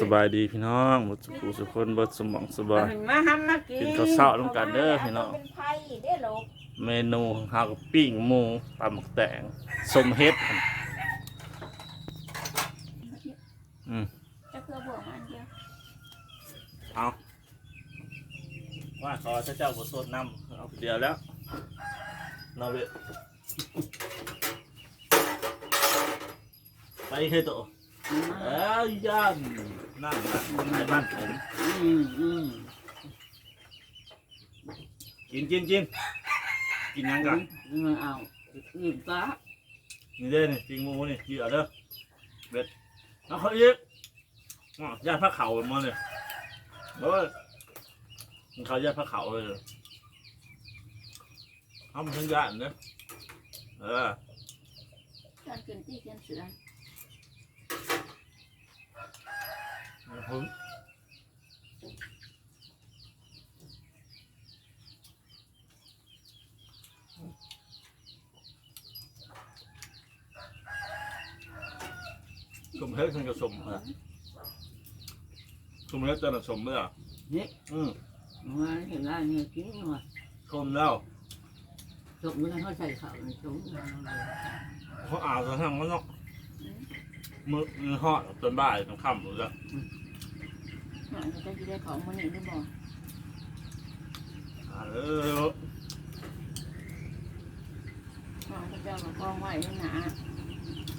สบายดีพี่น้องหมดสุขสุขคนเบิดสมองสบายมาทำมากินกินข้าวเช้าร่วมกันเด้อพี่น้องเป็นไผ่เด้อลูกเมนูของข้าวกับปิ้งหมูปลาหมึกแตงสมเฮ็ดอืมจะเพื่อบวกอันเดียวเอาว่าขอเจ้าเจ้าบทสวดนำเอาเดียวแล้วเราเวไปให้โต เอ้ยยันนั่นนะไอ้บ้านผมอืมอืมกินกินกินกินยังกันมาเอาอิ่มปะนี่เด้นี่ปิงหมูนี่เหยื่อเด้อเบ็ดแล้วเขาอีกอ๋อย่านพระเขามาเลยเฮ้ยมันเขาย่านพระเขาเลยเขามันทั้งย่านเนอะเออการกินที่กินเสือ ผมสมเฮ็ดมันก็สมฮะสมเฮ็ดแต่ละสมเมื่อนี่อืมมาเห็นอะไรเนี่ยกินมาสมแล้วจบมือเขาใส่ข้าวในถุงเขาอ่านซะทั้งมันเนาะมือมือหอดจนบ่ายต้องค่ำหรือจะ มันจะกินได้ของมันนี่หรือเปล่าอ่าเออมันจะเอากองไว้ให้หนา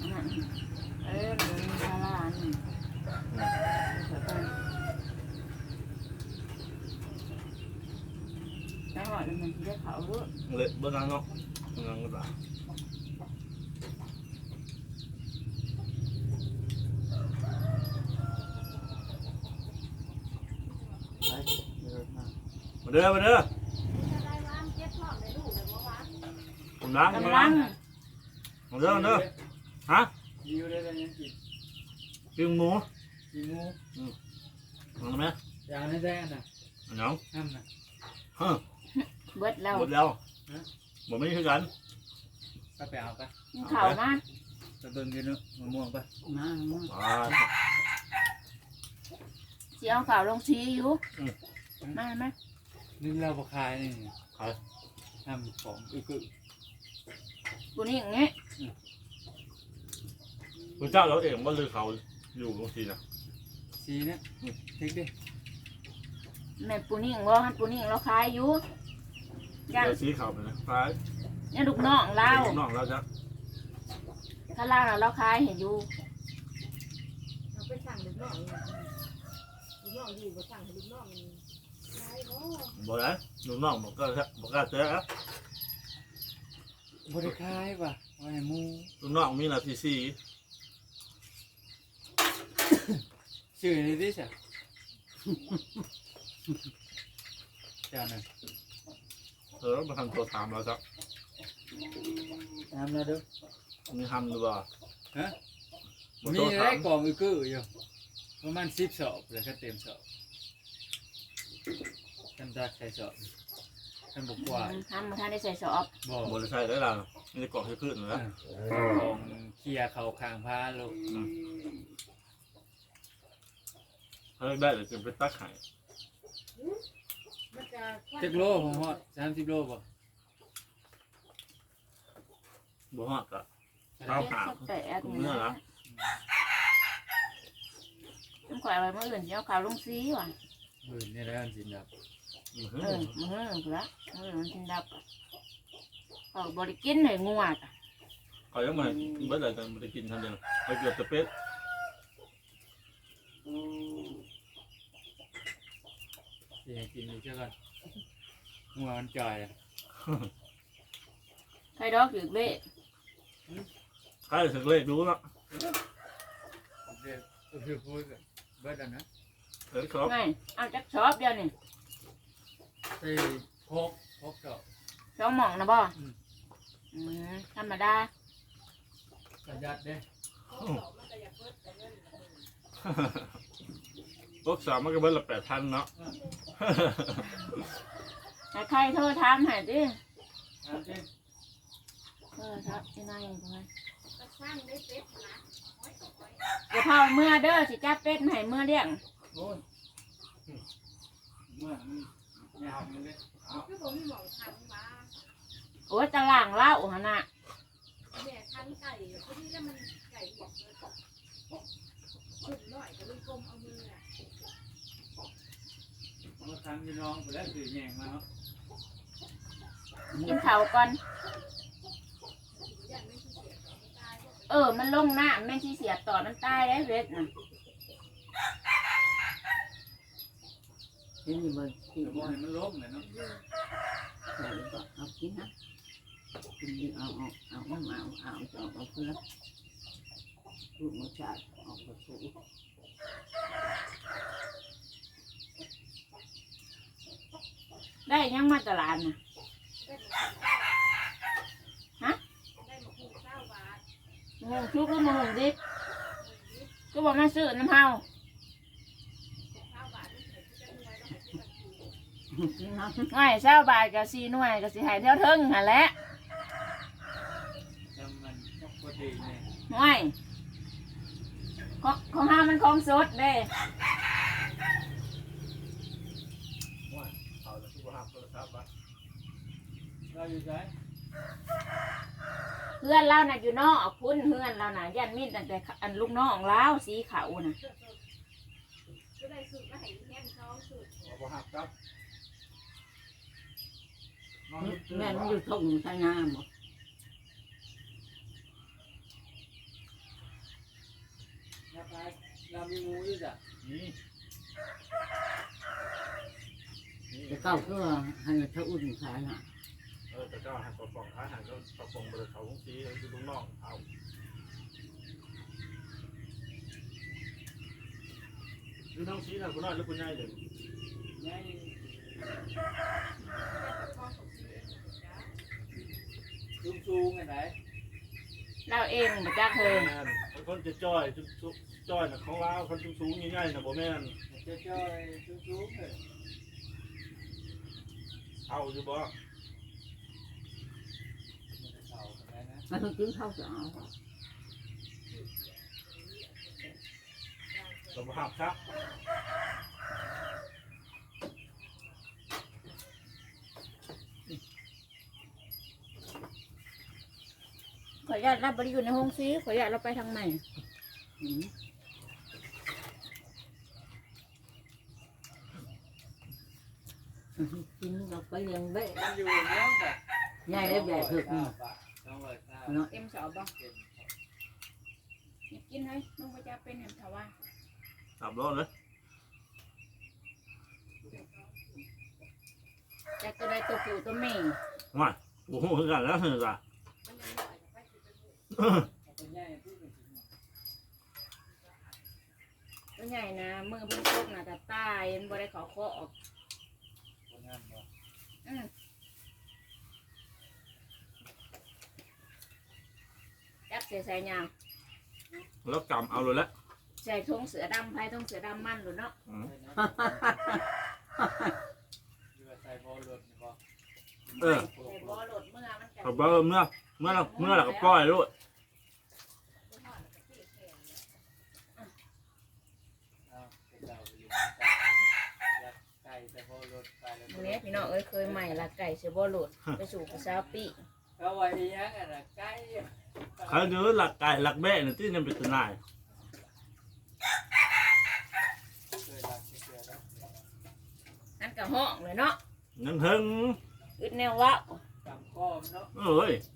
อันนั้นเออมันมีพารานี่ไม่หอดมันจะได้เขาด้วยเละเบื้องนั้นเนาะเบื้องนั้นก็ได้ ไปเดินมา มาเด้อมาเด้อผมล้างผมกำล้าลังงมาเด้อมาเด้อฮะยิวได้แล้วยังกินปิ้งหมูกินงูเอาไหมอย่างนั้นได้อันน่ะอันน้องห้ามน่ะฮะเบิดแล้วหมดแล้วหมดไม่คือกันก็ไปเอาไปเข่ามาไปเบิ่งกันเนาะมะม่วงไปมาอ่าเสียเอาข่าวลงชีอยู่มาไหม นี่เราบ่ขายนี่ขายทำของอึกกูนี่อย่างเงี้ยคุณเจ้าเราเองว่าลือเขาอยู่บางทีนะๆสีเนี่ยทิ้งดิแม่ปูนิ่งว่าปูนิ่งเราขายอยู่ยันเดี๋ยวสีเขาไปนะคล้ายเนี่ยลูกน้องเราน้องเราจะถ้าล่างน่ะเราขายเห็นอยู่เราไปสั่งลูกน้องเนี่ยลูกน้องอยู่ก็สั่งให้ลูกน้องขาย บ่บอกนะลูกน้องบอกก็บอกก็เจ๊ครับบ่ได้ขายว่ะว่าให้หมูลูกน้องมีหนาทีสี่ชื่อนี่ดิจ้ะเจ้าน่ะเออมาทำตัวถามเราจ้ะตามแล้วเด้อมีทำหรือเปล่าฮะมีมีตัวอะไรถามกล่องอึกๆอยู่ประมาณ10สอบเลยถ้าเต็มสอบ ท่านไดักใส่สอบท่านบอกว่าทำมาท่านได้ใส่สอบบอกบริษัทได้แล้วนี่จะเกาะให้ขึ้นนะของเคลียร์เขาคางพาลูกถ้าได้เดี๋ยวจะไปตักไข่มันจะจักโลผมฮอดสามสิบโลบ่บ่ฮอดก็เจ็ดสิบแปดนี่นะต้องขออะไรเมื่ออื่นเดี๋ยขาวลงซีว่ะ มื่นนี่แล้วอันสินดับอื้อเอหืออมือเผื่อมือมันกินดับเขาบริกินเลยงัวกะเขายังมาเมื่อไหร่กันไม่ได้กินทันเดียวไปเกือบจะเป็ดสิให้กินอีกเจ้าก่อนงัวมันจ่อยอะใครดอกถือเบ้ใครถึงเลขรู้ละเดี๋ยวก็คือพูดกันเบิดแล้วนะ เฮ้ยครับไงเอาจักชอบเดียวนี่ใส่พกพกดอกสองหม่องนะบ่อืม อืมธรรมดาประหยัดเด้พวกสามมันก็เบิ้ลละแปดพันเนาะ ให้ใครโทรถามให้ดิทำสิเออครับที่นั่นอยู่ตรงนั้นกระช่างได้เป็ดนะอย่าเผาเมื่อเด้อสิจับเป็ดมาให้เมื่อเลี้ยง โอ้ยเมื่อมันยาวมันเลยคือผมมีหมองทันมาโอ้ยตะล่างเล่าหั่นน่ะแม่ทันไก่พอดีแล้วมันไก่หมดเลยขึ้นหน่อยก็เลยกลมเอามืออะเมื่อครั้งที่น้องไปแล้วสื่อแยงมาเนาะกินข้าวก่อนยันไม่ขี้เกียจไม่ตายก็เออ มันลงน้ำแม่งสิเสียบต่อมันตายได้เวทน่ะ เดี๋ยวนี้มันกินแต่ว่าให้มันล้มเลยเนาะใส่ก็เอากินนะกินดีเอาเอาเอาเอาเอาเอาเอาเอาเพื่อลูกมาชาติเอาไปสู้ได้ยังมาตลาดน่ะได้มาคูเก้าบาทงงชุกก็มงดิบก็บอกมาซื้อน้ำเฮา เก้าบาทนี่เห็นจะรวยแล้วให้ซื้อกันกินนะง่ายเช้าบาทกับสี่หน่วยกับสี่หายเท่าเทิงหันแหละจำมันปกติเนี่ยง่ายของของห้ามันของสดเด้เขาจะทุบหักโทรศัพท์ปะเราอยู่ไหนเพื่อนเราน่ะอยู่นอกพุ่นเพื่อนเราน่ะยันมีดตั้งแต่อันลูกน้องเราสีขาวน่ะ ก็ได้สูตรมาให้แห้งเขาสูตร เอาบ่หักครับนอน แม่มันอยู่ทุ่งทางงามหมดเราไปเรามีงูอยู่จ้ะนี่นี่จะเข้าก็ให้เขาอุ่นขายน่ะเออแต่ก็หักกระป๋องท้ายหักก็กระป๋องบริเขาของสีคือลูกน้องเอาคือน้องสีน่ะคุณน้อยหรือคุณใหญ่เด็กไงพ่อของซื้อเองจ้า สูงสูงๆไงไหนเราเองมาจักเคยแม่นคนจะจ้อยจุ๊บจุ๊บจ้อยน่ะของเราคนสูงสูงๆใหญ่ๆน่ะบ่แม่นเจ้าจ้อยสูงสูงๆเลยเอาอยู่บ่มันจะเข่าอะไรนะมันกินข้าวจะเอาเราบ่หักครับ ขออนุ ญาตรับบริอยู่ในห้องซีขออนุญาตเราไปทางใหม่อืมกินเราไปยังเบ้มันอยู่เนี้ยแบบใหญ่แล้วใหญ่ถึกนี่สองร้อยเก้าเนาะเต็มสอบบ่เต็มหยิบกินเลยน้องก็จะเป็นเห็นเขาว่าสับรอดเลยจากตัวใดตัวผู้ตัวแม่ว่าโอ้โหคือกันแล้วเหรอ ตัวใหญ่นะมือเพิ่งตกนะแต่ตายมันบ่ได้เขาเคาะออกคนงานบ่อืมจับใส่ใส่ยางแล้วกำเอาเลยละใส่ทงเสือดำไผ่ทงเสือดำมันหรือเนาะอืมอยู่ใส่บอลรถนี่บ่เออใส่บ่อโหลดเมื่อมันจะเอาเบอร์เมื่อเมื่อเราเมื่อเราก็ปล่อยลูก เอาเป็นเราอยู่ยัดไก่ใส่บอลร ถไปแล้วมื้อนี้พี่น้องเอ้ยเคยใหม่ละไก่เสือบ่อโหลดไปสู่กระซาวปีเขาไว้ยังอะนะไก่เขาเนื้อหลักไก่หลักแม่เนี่ยที่นั่นเป็นทนายเคยรักเชื่อแล้วนั่นก็ห้องเลยเนาะนั่นเฮิงอึดแนวว่าจำก้อมเนาะเอ้ยอ